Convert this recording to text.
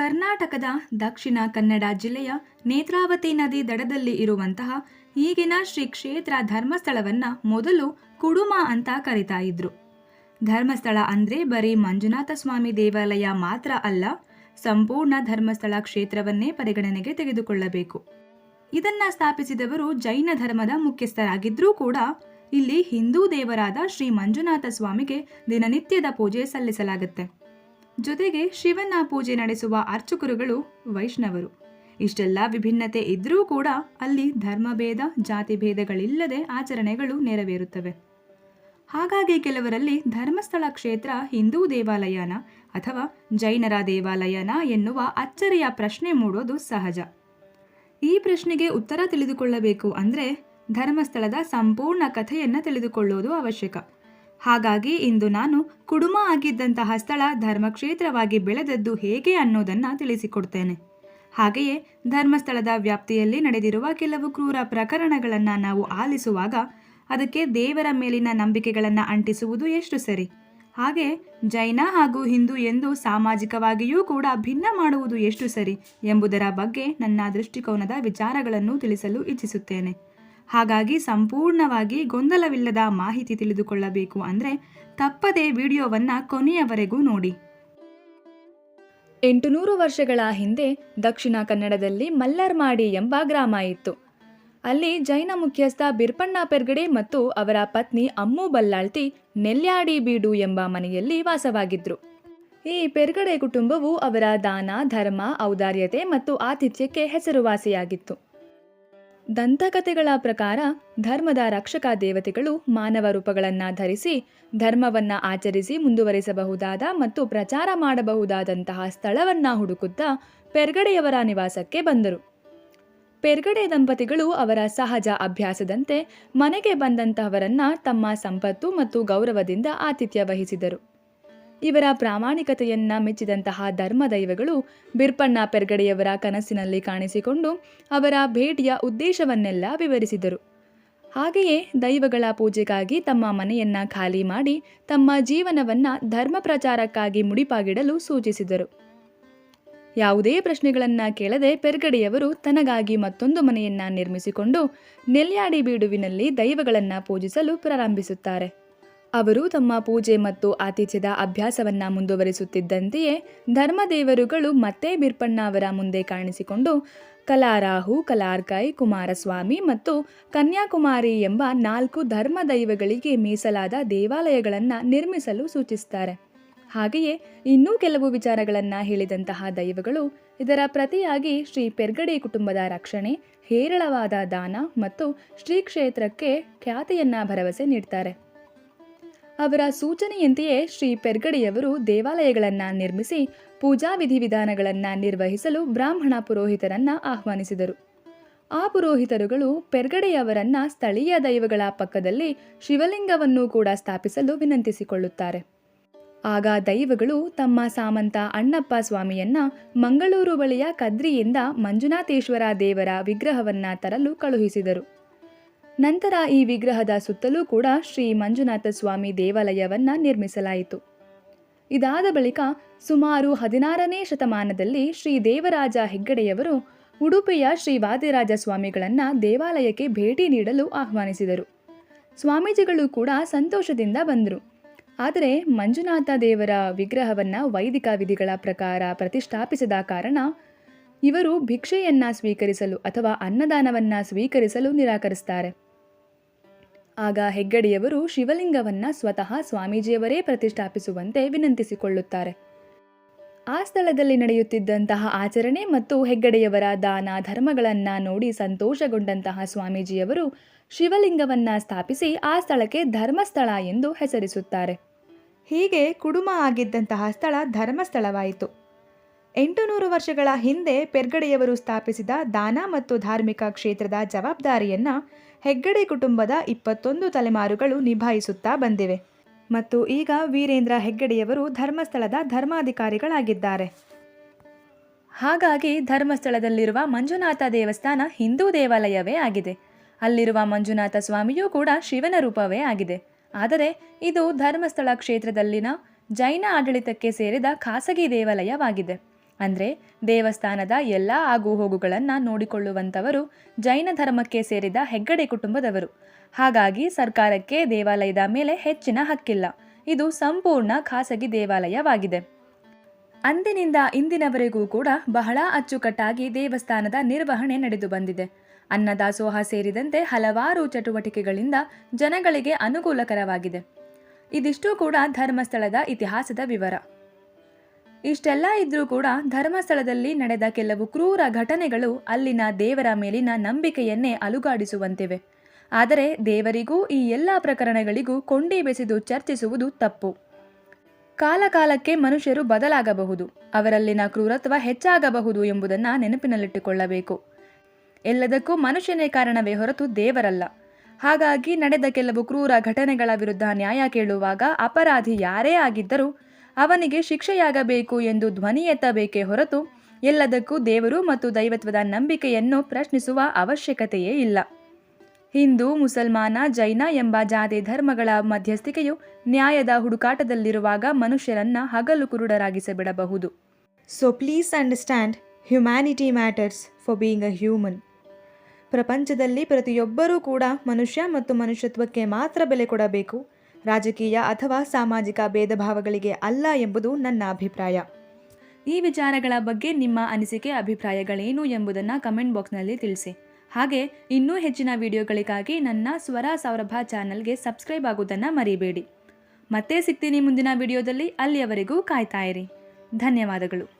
ಕರ್ನಾಟಕದ ದಕ್ಷಿಣ ಕನ್ನಡ ಜಿಲ್ಲೆಯ ನೇತ್ರಾವತಿ ನದಿ ದಡದಲ್ಲಿ ಇರುವಂತಹ ಈಗಿನ ಶ್ರೀ ಕ್ಷೇತ್ರ ಧರ್ಮಸ್ಥಳವನ್ನ ಮೊದಲು ಕುಡುಮ ಅಂತ ಕರಿತಾ ಇದ್ರು. ಧರ್ಮಸ್ಥಳ ಅಂದ್ರೆ ಬರೀ ಮಂಜುನಾಥ ಸ್ವಾಮಿ ದೇವಾಲಯ ಮಾತ್ರ ಅಲ್ಲ, ಸಂಪೂರ್ಣ ಧರ್ಮಸ್ಥಳ ಕ್ಷೇತ್ರವನ್ನೇ ಪರಿಗಣನೆಗೆ ತೆಗೆದುಕೊಳ್ಳಬೇಕು. ಇದನ್ನ ಸ್ಥಾಪಿಸಿದವರು ಜೈನ ಧರ್ಮದ ಮುಖ್ಯಸ್ಥರಾಗಿದ್ರೂ ಕೂಡ ಇಲ್ಲಿ ಹಿಂದೂ ದೇವರಾದ ಶ್ರೀ ಮಂಜುನಾಥ ಸ್ವಾಮಿಗೆ ದಿನನಿತ್ಯದ ಪೂಜೆ ಸಲ್ಲಿಸಲಾಗುತ್ತೆ. ಜೊತೆಗೆ ಶಿವನ ಪೂಜೆ ನಡೆಸುವ ಅರ್ಚಕರುಗಳು ವೈಷ್ಣವರು. ಇಷ್ಟೆಲ್ಲ ವಿಭಿನ್ನತೆ ಇದ್ರೂ ಕೂಡ ಅಲ್ಲಿ ಧರ್ಮಭೇದ, ಜಾತಿ ಭೇದಗಳಿಲ್ಲದೆ ಆಚರಣೆಗಳು ನೆರವೇರುತ್ತವೆ. ಹಾಗಾಗಿ ಕೆಲವರಲ್ಲಿ ಧರ್ಮಸ್ಥಳ ಕ್ಷೇತ್ರ ಹಿಂದೂ ದೇವಾಲಯನ ಅಥವಾ ಜೈನರ ದೇವಾಲಯನ ಎನ್ನುವ ಅಚ್ಚರಿಯ ಪ್ರಶ್ನೆ ಮೂಡೋದು ಸಹಜ. ಈ ಪ್ರಶ್ನೆಗೆ ಉತ್ತರ ತಿಳಿದುಕೊಳ್ಳಬೇಕು ಅಂದರೆ ಧರ್ಮಸ್ಥಳದ ಸಂಪೂರ್ಣ ಕಥೆಯನ್ನು ತಿಳಿದುಕೊಳ್ಳೋದು ಅವಶ್ಯಕ. ಹಾಗಾಗಿ ಇಂದು ನಾನು ಕುಡುಮ ಆಗಿದ್ದಂತಹ ಸ್ಥಳ ಧರ್ಮಕ್ಷೇತ್ರವಾಗಿ ಬೆಳೆದದ್ದು ಹೇಗೆ ಅನ್ನೋದನ್ನು ತಿಳಿಸಿಕೊಡ್ತೇನೆ. ಹಾಗೆಯೇ ಧರ್ಮಸ್ಥಳದ ವ್ಯಾಪ್ತಿಯಲ್ಲಿ ನಡೆದಿರುವ ಕೆಲವು ಕ್ರೂರ ಪ್ರಕರಣಗಳನ್ನು ನಾವು ಆಲಿಸುವಾಗ ಅದಕ್ಕೆ ದೇವರ ಮೇಲಿನ ನಂಬಿಕೆಗಳನ್ನು ಅಂಟಿಸುವುದು ಎಷ್ಟು ಸರಿ. ಹಾಗೆ ಜೈನ ಹಾಗೂ ಹಿಂದೂ ಎಂದು ಸಾಮಾಜಿಕವಾಗಿಯೂ ಕೂಡ ಭಿನ್ನ ಮಾಡುವುದು ಎಷ್ಟು ಸರಿ ಎಂಬುದರ ಬಗ್ಗೆ ನನ್ನ ದೃಷ್ಟಿಕೋನದ ವಿಚಾರಗಳನ್ನು ತಿಳಿಸಲು ಇಚ್ಛಿಸುತ್ತೇನೆ. ಹಾಗಾಗಿ ಸಂಪೂರ್ಣವಾಗಿ ಗೊಂದಲವಿಲ್ಲದ ಮಾಹಿತಿ ತಿಳಿದುಕೊಳ್ಳಬೇಕು ಅಂದರೆ ತಪ್ಪದೇ ವಿಡಿಯೋವನ್ನು ಕೊನೆಯವರೆಗೂ ನೋಡಿ. ಎಂಟುನೂರು ವರ್ಷಗಳ ಹಿಂದೆ ದಕ್ಷಿಣ ಕನ್ನಡದಲ್ಲಿ ಮಲ್ಲರ್ಮಾಡಿ ಎಂಬ ಗ್ರಾಮ ಇತ್ತು. ಅಲ್ಲಿ ಜೈನ ಮುಖ್ಯಸ್ಥ ಬಿರ್ಪಣ್ಣ ಪೆರ್ಗಡೆ ಮತ್ತು ಅವರ ಪತ್ನಿ ಅಮ್ಮು ಬಲ್ಲಾಳ್ತಿ ನೆಲ್ಯಾಡಿ ಬೀಡು ಎಂಬ ಮನೆಯಲ್ಲಿ ವಾಸವಾಗಿದ್ರು. ಈ ಪೆರ್ಗಡೆ ಕುಟುಂಬವು ಅವರ ದಾನ, ಧರ್ಮ, ಔದಾರ್ಯತೆ ಮತ್ತು ಆತಿಥ್ಯಕ್ಕೆ ಹೆಸರುವಾಸಿಯಾಗಿತ್ತು. ದಂತಕಥೆಗಳ ಪ್ರಕಾರ ಧರ್ಮದ ರಕ್ಷಕ ದೇವತೆಗಳು ಮಾನವ ರೂಪಗಳನ್ನು ಧರಿಸಿ ಧರ್ಮವನ್ನು ಆಚರಿಸಿ ಮುಂದುವರಿಸಬಹುದಾದ ಮತ್ತು ಪ್ರಚಾರ ಮಾಡಬಹುದಾದಂತಹ ಸ್ಥಳವನ್ನು ಹುಡುಕುತ್ತಾ ಪೆರ್ಗಡೆಯವರ ನಿವಾಸಕ್ಕೆ ಬಂದರು. ಪೆರ್ಗಡೆ ದಂಪತಿಗಳು ಅವರ ಸಹಜ ಅಭ್ಯಾಸದಂತೆ ಮನೆಗೆ ಬಂದಂತಹವರನ್ನ ತಮ್ಮ ಸಂಪತ್ತು ಮತ್ತು ಗೌರವದಿಂದ ಆತಿಥ್ಯ ವಹಿಸಿದರು. ಇವರ ಪ್ರಾಮಾಣಿಕತೆಯನ್ನ ಮೆಚ್ಚಿದಂತಹ ಧರ್ಮದೈವಗಳು ಬಿರ್ಪಣ್ಣ ಪೆರ್ಗಡೆಯವರ ಕನಸಿನಲ್ಲಿ ಕಾಣಿಸಿಕೊಂಡು ಅವರ ಭೇಟಿಯ ಉದ್ದೇಶವನ್ನೆಲ್ಲ ವಿವರಿಸಿದರು. ಹಾಗೆಯೇ ದೈವಗಳ ಪೂಜೆಗಾಗಿ ತಮ್ಮ ಮನೆಯನ್ನ ಖಾಲಿ ಮಾಡಿ ತಮ್ಮ ಜೀವನವನ್ನ ಧರ್ಮ ಪ್ರಚಾರಕ್ಕಾಗಿ ಮುಡಿಪಾಗಿಡಲು ಸೂಚಿಸಿದರು. ಯಾವುದೇ ಪ್ರಶ್ನೆಗಳನ್ನು ಕೇಳದೆ ಪೆರ್ಗಡೆಯವರು ತನಗಾಗಿ ಮತ್ತೊಂದು ಮನೆಯನ್ನ ನಿರ್ಮಿಸಿಕೊಂಡು ನೆಲ್ಯಾಡಿ ಬೀಡುವಿನಲ್ಲಿ ದೈವಗಳನ್ನ ಪೂಜಿಸಲು ಪ್ರಾರಂಭಿಸುತ್ತಾರೆ. ಅವರು ತಮ್ಮ ಪೂಜೆ ಮತ್ತು ಆತಿಥ್ಯದ ಅಭ್ಯಾಸವನ್ನು ಮುಂದುವರಿಸುತ್ತಿದ್ದಂತೆಯೇ ಧರ್ಮದೇವರುಗಳು ಮತ್ತೆ ಬಿರ್ಪಣ್ಣ ಅವರ ಮುಂದೆ ಕಾಣಿಸಿಕೊಂಡು ಕಲಾರಾಹು ಕಲಾರ್ಕೈ ಕುಮಾರಸ್ವಾಮಿ ಮತ್ತು ಕನ್ಯಾಕುಮಾರಿ ಎಂಬ ನಾಲ್ಕು ಧರ್ಮ ದೈವಗಳಿಗೆ ಮೀಸಲಾದ ದೇವಾಲಯಗಳನ್ನು ನಿರ್ಮಿಸಲು ಸೂಚಿಸುತ್ತಾರೆ ಹಾಗೆಯೇ ಇನ್ನೂ ಕೆಲವು ವಿಚಾರಗಳನ್ನು ಹೇಳಿದಂತಹ ದೈವಗಳು ಇದರ ಪ್ರತಿಯಾಗಿ ಶ್ರೀ ಪೆರ್ಗಡೆ ಕುಟುಂಬದ ರಕ್ಷಣೆ, ಹೇರಳವಾದ ದಾನ ಮತ್ತು ಶ್ರೀ ಕ್ಷೇತ್ರಕ್ಕೆ ಖ್ಯಾತಿಯನ್ನ ಭರವಸೆ ನೀಡ್ತಾರೆ. ಅವರ ಸೂಚನೆಯಂತೆಯೇ ಶ್ರೀ ಪೆರ್ಗಡೆಯವರು ದೇವಾಲಯಗಳನ್ನು ನಿರ್ಮಿಸಿ ಪೂಜಾ ವಿಧಿವಿಧಾನಗಳನ್ನು ನಿರ್ವಹಿಸಲು ಬ್ರಾಹ್ಮಣ ಪುರೋಹಿತರನ್ನ ಆಹ್ವಾನಿಸಿದರು. ಆ ಪುರೋಹಿತರುಗಳು ಪೆರ್ಗಡೆಯವರನ್ನ ಸ್ಥಳೀಯ ದೈವಗಳ ಪಕ್ಕದಲ್ಲಿ ಶಿವಲಿಂಗವನ್ನು ಕೂಡ ಸ್ಥಾಪಿಸಲು ವಿನಂತಿಸಿಕೊಳ್ಳುತ್ತಾರೆ. ಆಗ ದೈವಗಳು ತಮ್ಮ ಸಾಮಂತ ಅಣ್ಣಪ್ಪ ಸ್ವಾಮಿಯನ್ನ ಮಂಗಳೂರು ಬಳಿಯ ಕದ್ರಿಯಿಂದ ಮಂಜುನಾಥೇಶ್ವರ ದೇವರ ವಿಗ್ರಹವನ್ನ ತರಲು ಕಳುಹಿಸಿದರು. ನಂತರ ಈ ವಿಗ್ರಹದ ಸುತ್ತಲೂ ಕೂಡ ಶ್ರೀ ಮಂಜುನಾಥ ಸ್ವಾಮಿ ದೇವಾಲಯವನ್ನ ನಿರ್ಮಿಸಲಾಯಿತು. ಇದಾದ ಬಳಿಕ ಸುಮಾರು ಹದಿನಾರನೇ ಶತಮಾನದಲ್ಲಿ ಶ್ರೀ ದೇವರಾಜ ಹೆಗ್ಗಡೆಯವರು ಉಡುಪಿಯ ಶ್ರೀ ವಾದಿರಾಜ ಸ್ವಾಮಿಗಳನ್ನು ದೇವಾಲಯಕ್ಕೆ ಭೇಟಿ ನೀಡಲು ಆಹ್ವಾನಿಸಿದರು. ಸ್ವಾಮೀಜಿಗಳು ಕೂಡ ಸಂತೋಷದಿಂದ ಬಂದರು. ಆದರೆ ಮಂಜುನಾಥ ದೇವರ ವಿಗ್ರಹವನ್ನ ವೈದಿಕ ವಿಧಿಗಳ ಪ್ರಕಾರ ಪ್ರತಿಷ್ಠಾಪಿಸಿದ ಕಾರಣ ಇವರು ಭಿಕ್ಷೆಯನ್ನ ಸ್ವೀಕರಿಸಲು ಅಥವಾ ಅನ್ನದಾನವನ್ನ ಸ್ವೀಕರಿಸಲು ನಿರಾಕರಿಸ್ತಾರೆ. ಆಗ ಹೆಗ್ಗಡೆಯವರು ಶಿವಲಿಂಗವನ್ನ ಸ್ವತಃ ಸ್ವಾಮೀಜಿಯವರೇ ಪ್ರತಿಷ್ಠಾಪಿಸುವಂತೆ ವಿನಂತಿಸಿಕೊಳ್ಳುತ್ತಾರೆ. ಆ ಸ್ಥಳದಲ್ಲಿ ನಡೆಯುತ್ತಿದ್ದಂತಹ ಆಚರಣೆ ಮತ್ತು ಹೆಗ್ಗಡೆಯವರ ದಾನ ಧರ್ಮಗಳನ್ನು ನೋಡಿ ಸಂತೋಷಗೊಂಡಂತಹ ಸ್ವಾಮೀಜಿಯವರು ಶಿವಲಿಂಗವನ್ನ ಸ್ಥಾಪಿಸಿ ಆ ಸ್ಥಳಕ್ಕೆ ಧರ್ಮಸ್ಥಳ ಎಂದು ಹೆಸರಿಸುತ್ತಾರೆ. ಹೀಗೆ ಕುಡುಮ ಆಗಿದ್ದಂತಹ ಸ್ಥಳ ಧರ್ಮಸ್ಥಳವಾಯಿತು. ಎಂಟು ನೂರು ವರ್ಷಗಳ ಹಿಂದೆ ಪೆರ್ಗಡೆಯವರು ಸ್ಥಾಪಿಸಿದ ದಾನ ಮತ್ತು ಧಾರ್ಮಿಕ ಕ್ಷೇತ್ರದ ಜವಾಬ್ದಾರಿಯನ್ನ ಹೆಗ್ಗಡೆ ಕುಟುಂಬದ ಇಪ್ಪತ್ತೊಂದು ತಲೆಮಾರುಗಳು ನಿಭಾಯಿಸುತ್ತಾ ಬಂದಿವೆ. ಮತ್ತು ಈಗ ವೀರೇಂದ್ರ ಹೆಗ್ಗಡೆಯವರು ಧರ್ಮಸ್ಥಳದ ಧರ್ಮಾಧಿಕಾರಿಗಳಾಗಿದ್ದಾರೆ. ಹಾಗಾಗಿ ಧರ್ಮಸ್ಥಳದಲ್ಲಿರುವ ಮಂಜುನಾಥ ದೇವಸ್ಥಾನ ಹಿಂದೂ ದೇವಾಲಯವೇ ಆಗಿದೆ. ಅಲ್ಲಿರುವ ಮಂಜುನಾಥ ಸ್ವಾಮಿಯೂ ಕೂಡ ಶಿವನ ರೂಪವೇ ಆಗಿದೆ. ಆದರೆ ಇದು ಧರ್ಮಸ್ಥಳ ಕ್ಷೇತ್ರದಲ್ಲಿನ ಜೈನ ಆಡಳಿತಕ್ಕೆ ಸೇರಿದ ಖಾಸಗಿ ದೇವಾಲಯವಾಗಿದೆ. ಅಂದರೆ ದೇವಸ್ಥಾನದ ಎಲ್ಲ ಆಗು ಹೋಗುಗಳನ್ನು ನೋಡಿಕೊಳ್ಳುವಂಥವರು ಜೈನ ಧರ್ಮಕ್ಕೆ ಸೇರಿದ ಹೆಗ್ಗಡೆ ಕುಟುಂಬದವರು. ಹಾಗಾಗಿ ಸರ್ಕಾರಕ್ಕೆ ದೇವಾಲಯದ ಮೇಲೆ ಹೆಚ್ಚಿನ ಹಕ್ಕಿಲ್ಲ. ಇದು ಸಂಪೂರ್ಣ ಖಾಸಗಿ ದೇವಾಲಯವಾಗಿದೆ. ಅಂದಿನಿಂದ ಇಂದಿನವರೆಗೂ ಕೂಡ ಬಹಳ ಅಚ್ಚುಕಟ್ಟಾಗಿ ದೇವಸ್ಥಾನದ ನಿರ್ವಹಣೆ ನಡೆದು ಬಂದಿದೆ. ಅನ್ನದಾಸೋಹ ಸೇರಿದಂತೆ ಹಲವಾರು ಚಟುವಟಿಕೆಗಳಿಂದ ಜನಗಳಿಗೆ ಅನುಕೂಲಕರವಾಗಿದೆ. ಇದಿಷ್ಟೂ ಕೂಡ ಧರ್ಮಸ್ಥಳದ ಇತಿಹಾಸದ ವಿವರ. ಇಷ್ಟೆಲ್ಲ ಇದ್ರೂ ಕೂಡ ಧರ್ಮಸ್ಥಳದಲ್ಲಿ ನಡೆದ ಕೆಲವು ಕ್ರೂರ ಘಟನೆಗಳು ಅಲ್ಲಿನ ದೇವರ ಮೇಲಿನ ನಂಬಿಕೆಯನ್ನೇ ಅಲುಗಾಡಿಸುವಂತಿವೆ. ಆದರೆ ದೇವರಿಗೂ ಈ ಎಲ್ಲ ಪ್ರಕರಣಗಳಿಗೂ ಕೊಂಡಿ ಬೆಸೆದು ಚರ್ಚಿಸುವುದು ತಪ್ಪು. ಕಾಲಕಾಲಕ್ಕೆ ಮನುಷ್ಯರು ಬದಲಾಗಬಹುದು, ಅವರಲ್ಲಿನ ಕ್ರೂರತ್ವ ಹೆಚ್ಚಾಗಬಹುದು ಎಂಬುದನ್ನು ನೆನಪಿನಲ್ಲಿಟ್ಟುಕೊಳ್ಳಬೇಕು. ಎಲ್ಲದಕ್ಕೂ ಮನುಷ್ಯನೇ ಕಾರಣವೇ ಹೊರತು ದೇವರಲ್ಲ. ಹಾಗಾಗಿ ನಡೆದ ಕೆಲವು ಕ್ರೂರ ಘಟನೆಗಳ ವಿರುದ್ಧ ನ್ಯಾಯ ಕೇಳುವಾಗ ಅಪರಾಧಿ ಯಾರೇ ಆಗಿದ್ದರೂ ಅವನಿಗೆ ಶಿಕ್ಷೆಯಾಗಬೇಕು ಎಂದು ಧ್ವನಿ ಎತ್ತಬೇಕೇ ಹೊರತು ಎಲ್ಲದಕ್ಕೂ ದೇವರು ಮತ್ತು ದೈವತ್ವದ ನಂಬಿಕೆಯನ್ನು ಪ್ರಶ್ನಿಸುವ ಅವಶ್ಯಕತೆಯೇ ಇಲ್ಲ. ಹಿಂದೂ, ಮುಸಲ್ಮಾನ, ಜೈನ ಎಂಬ ಜಾತಿ ಧರ್ಮಗಳ ಮಧ್ಯಸ್ಥಿಕೆಯು ನ್ಯಾಯದ ಹುಡುಕಾಟದಲ್ಲಿರುವಾಗ ಮನುಷ್ಯರನ್ನ ಹಗಲು ಕುರುಡರಾಗಿಸಿಬಿಡಬಹುದು. So please understand humanity matters for being a human ಪ್ರಪಂಚದಲ್ಲಿ ಪ್ರತಿಯೊಬ್ಬರೂ ಕೂಡ ಮನುಷ್ಯ ಮತ್ತು ಮನುಷ್ಯತ್ವಕ್ಕೆ ಮಾತ್ರ ಬೆಲೆ ಕೊಡಬೇಕು. ರಾಜಕೀಯ ಅಥವಾ ಸಾಮಾಜಿಕ ಭೇದ ಭಾವಗಳಿಗೆ ಅಲ್ಲ ಎಂಬುದು ನನ್ನ ಅಭಿಪ್ರಾಯ. ಈ ವಿಚಾರಗಳ ಬಗ್ಗೆ ನಿಮ್ಮ ಅನಿಸಿಕೆ, ಅಭಿಪ್ರಾಯಗಳೇನು ಎಂಬುದನ್ನು ಕಮೆಂಟ್ ಬಾಕ್ಸ್ನಲ್ಲಿ ತಿಳಿಸಿ. ಹಾಗೆ, ಇನ್ನೂ ಹೆಚ್ಚಿನ ವಿಡಿಯೋಗಳಿಗಾಗಿ ನನ್ನ ಸ್ವರ ಸೌರಭ ಚಾನಲ್ಗೆ ಸಬ್ಸ್ಕ್ರೈಬ್ ಆಗೋದನ್ನು ಮರಿಬೇಡಿ. ಮತ್ತೆ ಸಿಗ್ತೀನಿ ಮುಂದಿನ ವಿಡಿಯೋದಲ್ಲಿ. ಅಲ್ಲಿಯವರೆಗೂ ಕಾಯ್ತಾ ಇರಿ. ಧನ್ಯವಾದಗಳು.